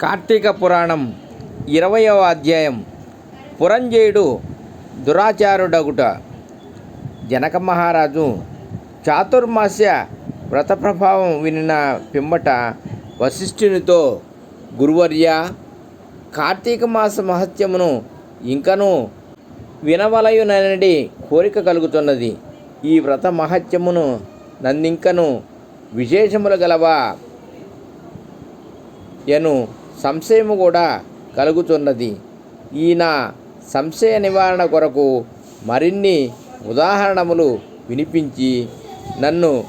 కార్తీక పురాణం ఇరవయవ అధ్యాయం. పురంజయుడు దురాచారుడగుట. జనక మహారాజు చాతుర్మాస్య వ్రత ప్రభావం వినిన పిమ్మట వశిష్ఠునితో గురువర్య కార్తీక మాస మహత్యమును ఇంకను వినవలయునని కోరిక కలుగుతున్నది. ఈ వ్రత మహత్యమును నందింకను విశేషములు గలవా ఎను సంశయము కూడా కలుగుతున్నది ఈయన సంశయ నివారణ కొరకు మరిన్ని ఉదాహరణములు వినిపించి నన్ను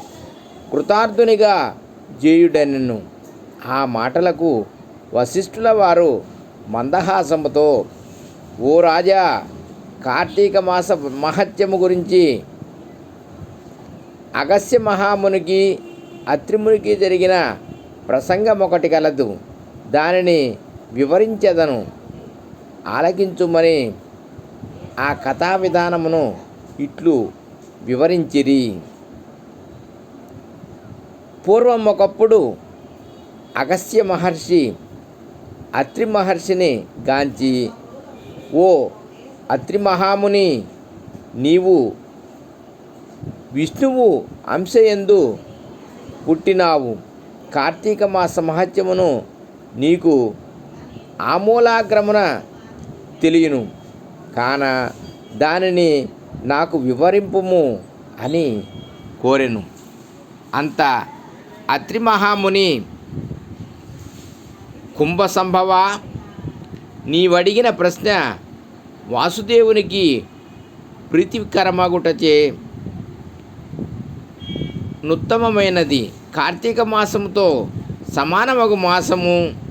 కృతార్థునిగా చేయుడనెను ఆ మాటలకు వశిష్ఠుల వారు మందహాసముతో ఓ రాజా కార్తీక మాస మహత్యము గురించి అగస్య మహామునికి అత్రిమునికి జరిగిన ప్రసంగం ఒకటి కలదు. దానిని వివరించదను. ఆలకించుమని ఆ కథా విధానమును ఇట్లు వివరించిరి. పూర్వం ఒకప్పుడు అగస్త్య మహర్షి అత్రి మహర్షిని గాంచి ఓ అత్రి మహాముని నీవు విష్ణువు అంశయందు పుట్టినావు. కార్తీక మాస మహత్యమును నీకు ఆమూలాగ్రమున తెలియను. కాన దానిని నాకు వివరింపుము అని కోరెను. అంత అత్రి మహాముని కుంభ సంభవ నీవడిగిన ప్రశ్న వాసుదేవునికి ప్రీతికరమగుటచే నుత్తమమైనది. కార్తీక మాసముతో సమానమగు మాసము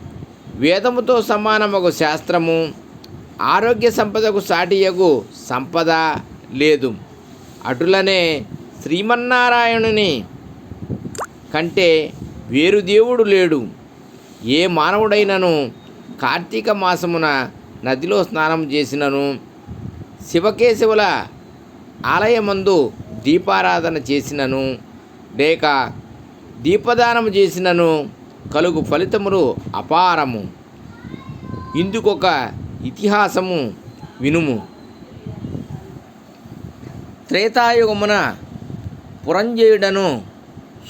వేదముతో సమానమగు శాస్త్రము ఆరోగ్య సంపదకు సాటియగు సంపద లేదు. అటులనే శ్రీమన్నారాయణుని కంటే వేరు దేవుడు లేడు. ఏ మానవుడైనను కార్తీక మాసమున నదిలో స్నానం చేసినను శివకేశవుల ఆలయమందు దీపారాధన చేసినను లేక దీపదానం చేసినను కలుగు ఫలితములు అపారము. ఇందుకొక ఇతిహాసము వినుము. త్రేతాయుగమున పురంజయుడను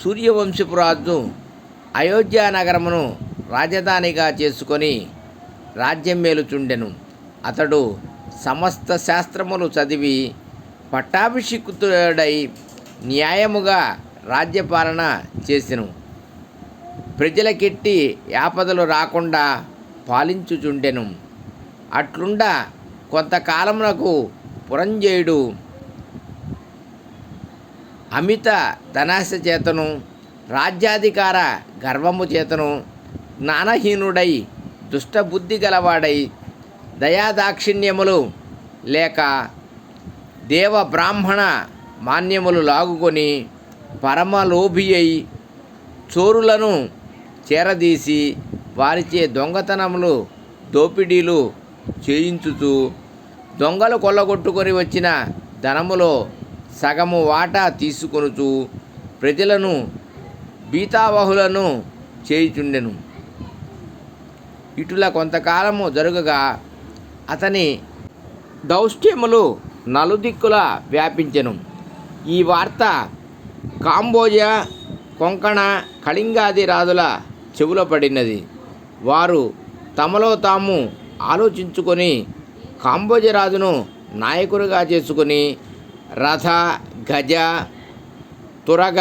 సూర్యవంశపురాజు అయోధ్యానగరమును రాజధానిగా చేసుకొని రాజ్యం మేలుచుండెను. అతడు సమస్త శాస్త్రములు చదివి పట్టాభిషిక్తుడై న్యాయముగా రాజ్యపాలన చేసెను. ప్రజలకెట్టి యాపదలు రాకుండా పాలించుచుండెను. అట్లుండ కొంతకాలమునకు పురంజయుడు అమిత ధనాశ చేతను రాజ్యాధికార గర్వము చేతను జ్ఞానహీనుడై దుష్టబుద్ధి గలవాడై దయాదాక్షిణ్యములు లేక దేవ బ్రాహ్మణ మాన్యములు లాగుకొని పరమలోభి అయి చోరులను చేరదీసి వారిచే దొంగతనములు దోపిడీలు చేయించుతూ దొంగలు కొల్లగొట్టుకొని వచ్చిన ధనములో సగము వాటా తీసుకొనుచు ప్రజలను బీతావహులను చేయుచుండెను. ఇటుల కొంతకాలము జరుగగా అతని దౌష్ట్యములు నలుదిక్కుల వ్యాపించెను. ఈ వార్త కాంబోజ కొంకణ కళింగాది రాజుల చెవులో పడినది. వారు తమలో తాము ఆలోచించుకొని కాంబోజ రాజును నాయకుడిగా చేసుకొని రథ గజ తురగ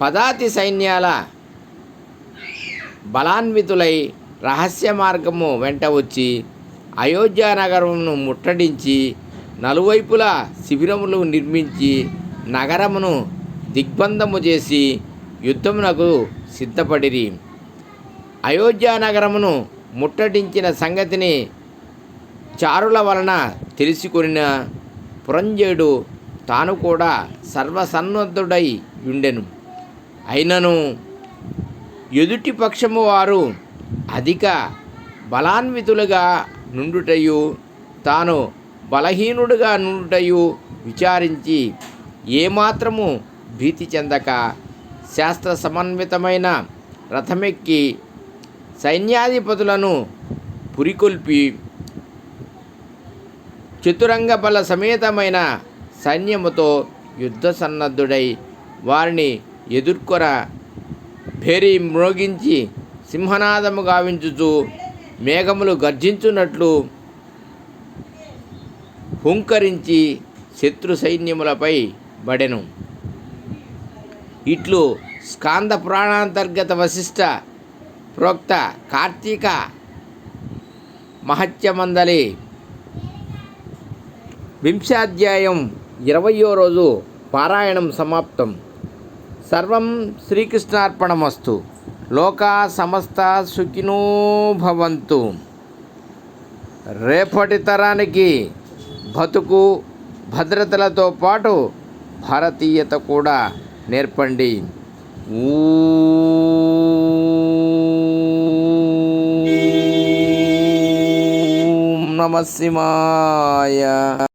పదాతి సైన్యాల బలాన్వితులై రహస్య మార్గము వెంట వచ్చి అయోధ్య నగరమును ముట్టడించి నలువైపులా శిబిరములు నిర్మించి నగరమును దిగ్బంధము చేసి యుద్ధమునకు సిద్ధపడిరి. అయోధ్యానగరమును ముట్టడించిన సంగతిని చారుల వలన తెలుసుకొనిన పురంజయుడు తాను కూడా సర్వసన్నద్ధుడై ఉండెను అయినను ఎదుటి పక్షము వారు అధిక బలాన్వితులుగా నుండుటయు తాను బలహీనుడుగా నుండుటయు విచారించి ఏమాత్రము భీతి చెందక శాస్త్ర సమన్వితమైన రథమెక్కి సైన్యాధిపతులను పురికొల్పి చతురంగ బల సమేతమైన సైన్యముతో యుద్ధ సన్నద్ధుడై వారిని ఎదుర్కొర భేరీ మ్రోగించి సింహనాదము గావించుచు మేఘములు గర్జించున్నట్లు హుంకరించి శత్రు సైన్యములపై బడెను. ఇట్లు స్కాంద పురాణాంతర్గత వశిష్ట ప్రోక్త కార్తీక మహత్యమందలి. వింశాధ్యాయం ఇరవయో రోజు పారాయణం సమాప్తం. సర్వం శ్రీకృష్ణార్పణమస్తు. లోకా సమస్త సుఖినో భవంతు. రేపటి తరానికి బతుకు భద్రతలతో పాటు భారతీయత కూడా நேர்பண்டி. ஊ. நமசிவாய